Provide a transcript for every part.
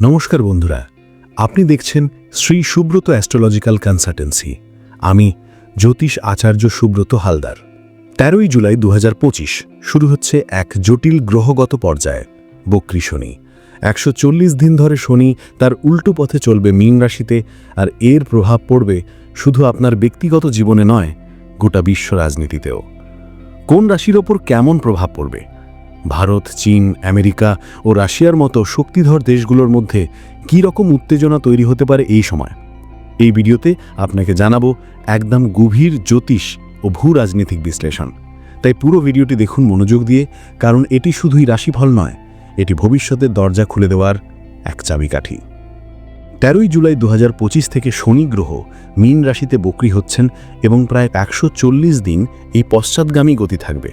নমস্কার বন্ধুরা, আপনি দেখছেন শ্রী সুব্রত অ্যাস্ট্রোলজিক্যাল কনসালটেন্সি। আমি জ্যোতিষ আচার্য সুব্রত হালদার। তেরোই জুলাই দু হাজার পঁচিশ, শুরু হচ্ছে এক জটিল গ্রহগত পর্যায়ে, বক্রী শনি। একশো চল্লিশ দিন ধরে শনি তার উল্টো পথে চলবে মীন রাশিতে আর এর প্রভাব পড়বে শুধু আপনার ব্যক্তিগত জীবনে নয়, গোটা বিশ্ব রাজনীতিতেও। কোন রাশির ওপর কেমন প্রভাব পড়বে? ভারত, চীন, আমেরিকা ও রাশিয়ার মতো শক্তিধর দেশগুলোর মধ্যে কী রকম উত্তেজনা তৈরি হতে পারে এই সময়? এই ভিডিওতে আপনাকে জানাব একদম গভীর জ্যোতিষ ও ভূ রাজনৈতিক বিশ্লেষণ। তাই পুরো ভিডিওটি দেখুন মনোযোগ দিয়ে, কারণ এটি শুধুই রাশিফল নয়, এটি ভবিষ্যতের দরজা খুলে দেওয়ার এক চাবিকাঠি। তেরোই জুলাই দু হাজার পঁচিশ থেকে শনি গ্রহ মীন রাশিতে বক্রি হচ্ছেন এবং প্রায় একশো চল্লিশ দিন এই পশ্চাৎগামী গতি থাকবে।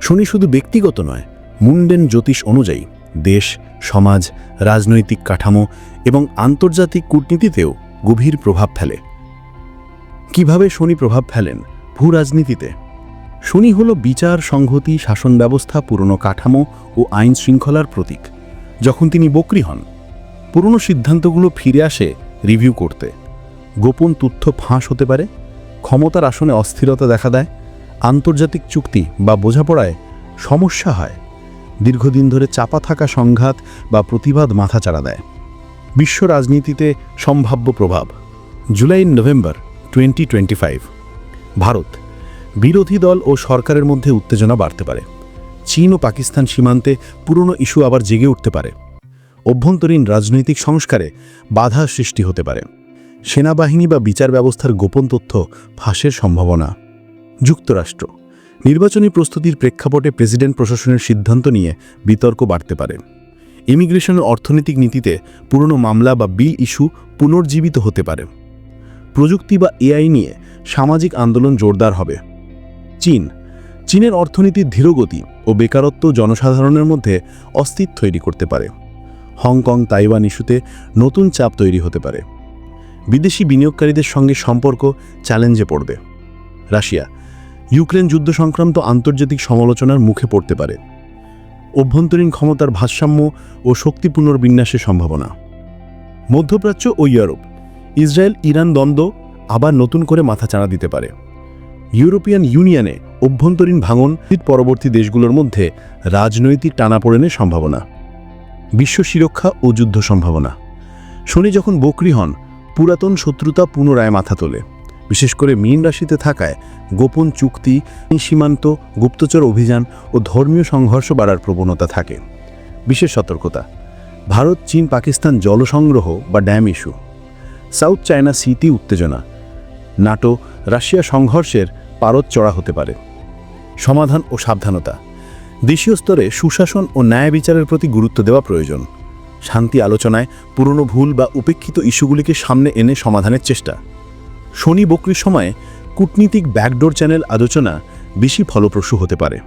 শনি শুধু ব্যক্তিগত নয় মুন্ডেন জ্যোতিষ অনুযায়ী দেশ, সমাজ, রাজনৈতিক কাঠামো এবং আন্তর্জাতিক কূটনীতিতেও গভীর প্রভাব ফেলে। কীভাবে শনি প্রভাব ফেলেন? ভূ রাজনীতিতে শনি হল বিচার, সংহতি, শাসন ব্যবস্থা, পুরনো কাঠামো ও আইন শৃঙ্খলার প্রতীক। যখন তিনি বকরি হন, পুরনো সিদ্ধান্তগুলো ফিরে আসে রিভিউ করতে। গোপন তথ্য ফাঁস হতে পারে, ক্ষমতার আসনে অস্থিরতা দেখা দেয়, আন্তর্জাতিক চুক্তি বা বোঝাপড়ায় সমস্যা হয়। দীর্ঘদিন ধরে চাপা থাকা সংঘাত বা প্রতিবাদ মাথাচাড়া দেয়। বিশ্ব রাজনীতিতে সম্ভাব্য প্রভাব। July, November twenty five Bharat, বিরোধী দল ও সরকারের মধ্যে উত্তেজনা বাড়তে পারে। চীন ও পাকিস্তান সীমান্তে পুরনো ইস্যু আবার জেগে উঠতে পারে। অভ্যন্তরীণ রাজনৈতিক সংস্কারে বাধা সৃষ্টি হতে পারে। সেনাবাহিনী বা বিচার ব্যবস্থার গোপন তথ্য ফাঁসের সম্ভাবনা। যুক্তরাষ্ট্র নির্বাচনী প্রস্তুতির প্রেক্ষাপটে প্রেসিডেন্ট প্রশাসনের সিদ্ধান্ত নিয়ে বিতর্ক বাড়তে পারে। ইমিগ্রেশনের অর্থনৈতিক নীতিতে পুরনো মামলা বা বিল ইস্যু পুনর্জীবিত হতে পারে। প্রযুক্তি বা এআই নিয়ে সামাজিক আন্দোলন জোরদার হবে। চীন। চীনের অর্থনীতির ধীরগতি ও বেকারত্ব জনসাধারণের মধ্যে অস্তিত্ব তৈরি করতে পারে। হংকং তাইওয়ান ইস্যুতে নতুন চাপ তৈরি হতে পারে। বিদেশি বিনিয়োগকারীদের সঙ্গে সম্পর্ক চ্যালেঞ্জে পড়বে। রাশিয়া। ইউক্রেন যুদ্ধ সংক্রান্ত আন্তর্জাতিক সমালোচনার মুখে পড়তে পারে। অভ্যন্তরীণ ক্ষমতার ভারসাম্য ও শক্তি পুনর্বিন্যাসের সম্ভাবনা। মধ্যপ্রাচ্য ও ইউরোপ, ইসরায়েল, ইরান দ্বন্দ্ব আবার নতুন করে মাথাচাড়া দিতে পারে। ইউরোপিয়ান ইউনিয়নে অভ্যন্তরীণ ভাঙন পরবর্তী দেশগুলোর মধ্যে রাজনৈতিক টানাপোড়েনের সম্ভাবনা। বিশ্ব সুরক্ষা ও যুদ্ধ সম্ভাবনা। শনি যখন বকরি হন, পুরাতন শত্রুতা পুনরায় মাথা তোলে। বিশেষ করে মীন রাশিতে থাকায় গোপন চুক্তি, সীমান্ত, গুপ্তচর অভিযান ও ধর্মীয় সংঘর্ষ বাড়ার প্রবণতা থাকে। বিশেষ সতর্কতা, ভারত, চীন, পাকিস্তান জলসংগ্রহ বা dam issue, South China city উত্তেজনা, নাটো, রাশিয়া সংঘর্ষের পারদ চড়া হতে পারে। সমাধান ও সাবধানতা, দেশীয় স্তরে সুশাসন ও ন্যায় বিচারের প্রতি গুরুত্ব দেওয়া প্রয়োজন। শান্তি আলোচনায় পুরনো ভুল বা উপেক্ষিত ইস্যুগুলিকে সামনে এনে সমাধানের চেষ্টা। শনি বকরির সময়ে কূটনীতিক ব্যাকডোর চ্যানেল আলোচনা বেশি ফলপ্রসূ হতে পারে।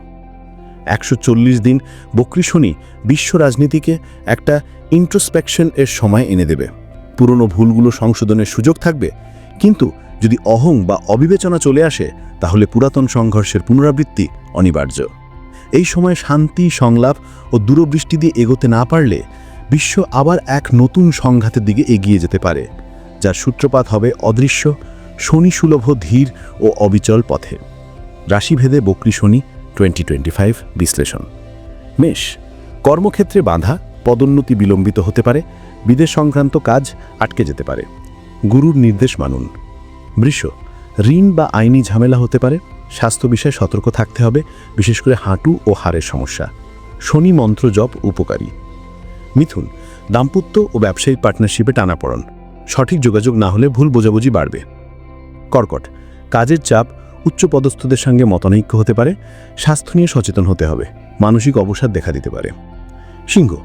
একশো চল্লিশ দিন বকরি শনি বিশ্ব রাজনীতিকে একটা ইন্ট্রোস্পেকশন এর সময় এনে দেবে। পুরনো ভুলগুলো সংশোধনের সুযোগ থাকবে, কিন্তু যদি অহং বা অবিবেচনা চলে আসে, তাহলে পুরাতন সংঘর্ষের পুনরাবৃত্তি অনিবার্য। এই সময় শান্তি, সংলাপ ও দূরবৃষ্টি দিয়ে এগোতে না পারলে বিশ্ব আবার এক নতুন সংঘাতের দিকে এগিয়ে যেতে পারে, যার সূত্রপাত হবে অদৃশ্য শনি সুলভ ধীর ও অবিচল পথে। রাশিভেদে বকরি শনি টোয়েন্টি টোয়েন্টি ফাইভ বিশ্লেষণ। মেষ, কর্মক্ষেত্রে বাধা, পদোন্নতি বিলম্বিত হতে পারে, বিদেশ সংক্রান্ত কাজ আটকে যেতে পারে। গুরুর নির্দেশ মানুন। বৃষ, ঋণ বা আইনি ঝামেলা হতে পারে, স্বাস্থ্য বিষয়ে সতর্ক থাকতে হবে, বিশেষ করে হাঁটু ও হাড়ের সমস্যা। শনি মন্ত্র জপ উপকারী। মিথুন, দাম্পত্য ও ব্যবসায়িক পার্টনারশিপে টানাপড়ন। সঠিক যোগাযোগ না হলে ভুল বোঝাবুঝি বাড়বে। কর্কট। কাজের চাপ উচ্চপদস্থদের সঙ্গে মতানৈক্য হতে পারে, স্বাস্থ্য নিয়ে সচেতন হতে হবে, মানসিক অবসাদ দেখা দিতে পারে। সিংহ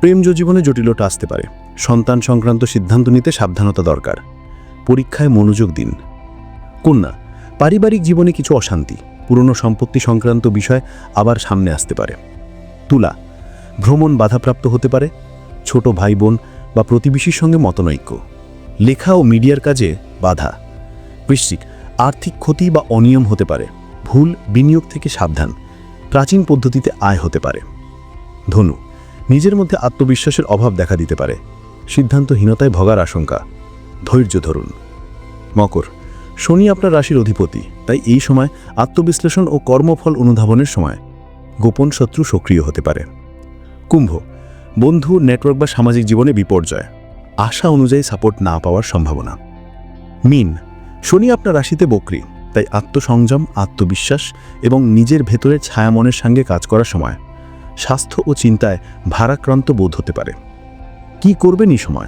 প্রেমজ জীবনে জটিলতা আসতে পারে, সন্তান সংক্রান্ত সিদ্ধান্ত নিতে সাবধানতা দরকার। পরীক্ষায় মনোযোগ দিন। কন্যা, পারিবারিক জীবনে কিছু অশান্তি, পুরনো সম্পত্তি সংক্রান্ত বিষয় আবার সামনে আসতে পারে। তুলা, ভ্রমণ বাধাপ্রাপ্ত হতে পারে, ছোট ভাই বোন বা প্রতিবেশীর সঙ্গে মতনৈক্য। লেখা ও মিডিয়ার কাজে বাধা। বৃশ্চিক, আর্থিক ক্ষতি বা অনিয়ম হতে পারে, ভুল বিনিয়োগ থেকে সাবধান, প্রাচীন পদ্ধতিতে আয় হতে পারে। ধনু, নিজের মধ্যে আত্মবিশ্বাসের অভাব দেখা দিতে পারে, সিদ্ধান্তহীনতায় ভগার আশঙ্কা। ধৈর্য ধরুন। মকর, শনি আপনার রাশির অধিপতি, তাই এই সময় আত্মবিশ্লেষণ ও কর্মফল অনুধাবনের সময় গোপন শত্রু সক্রিয় হতে পারে। কুম্ভ, বন্ধু, নেটওয়ার্ক বা সামাজিক জীবনে বিপর্যয়, আশা অনুযায়ী সাপোর্ট না পাওয়ার সম্ভাবনা। মিন শনি আপনার রাশিতে বকরি, তাই আত্মসংযম, আত্মবিশ্বাস এবং নিজের ভেতরের ছায়ামনের সঙ্গে কাজ করার সময় স্বাস্থ্য ও চিন্তায় ভারাক্রান্ত বোধ হতে পারে। কি করবেন এই সময়?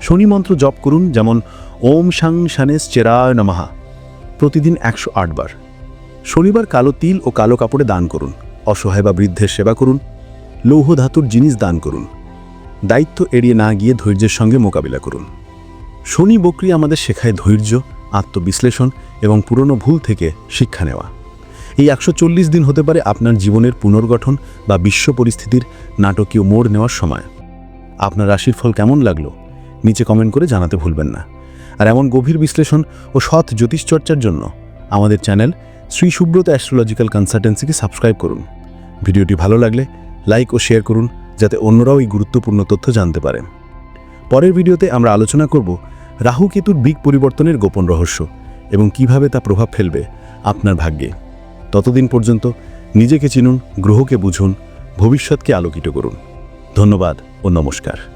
শনি মন্ত্র জপ করুন, যেমন ওম সাং শানেস চেরায় নমাহা প্রতিদিন একশো বার। শনিবার কালো তিল ও কালো কাপড়ে দান করুন, অসহায় বা বৃদ্ধের সেবা করুন, লৌহ ধাতুর জিনিস দান করুন, দায়িত্ব এড়িয়ে না গিয়ে ধৈর্যের সঙ্গে মোকাবিলা করুন। শনি বকরি আমাদের শেখায় ধৈর্য আত্মবিশ্লেষণ এবং পুরনো ভুল থেকে শিক্ষা নেওয়া। এই একশো চল্লিশ দিন হতে পারে আপনার জীবনের পুনর্গঠন বা বিশ্ব পরিস্থিতির নাটকীয় মোড় নেওয়ার সময়। আপনার রাশির ফল কেমন লাগল? নিচে কমেন্ট করে জানাতে ভুলবেন না। আর এমন গভীর বিশ্লেষণ ও সৎ জ্যোতিষচর্চার জন্য আমাদের চ্যানেল শ্রী সুব্রত অ্যাস্ট্রোলজিক্যাল কনসালটেন্সিকে সাবস্ক্রাইব করুন। ভিডিওটি ভালো লাগলে লাইক ও শেয়ার করুন, যাতে অন্যরাও এই গুরুত্বপূর্ণ তথ্য জানতে পারে। পরের ভিডিওতে আমরা আলোচনা করব রাহু কেতুর বিগ পরিবর্তনের গোপন রহস্য এবং কীভাবে তা প্রভাব ফেলবে আপনার ভাগ্যে। ততদিন পর্যন্ত নিজেকে চিনুন, গ্রহকে বুঝুন, ভবিষ্যৎকে আলোকিত করুন। ধন্যবাদ ও নমস্কার।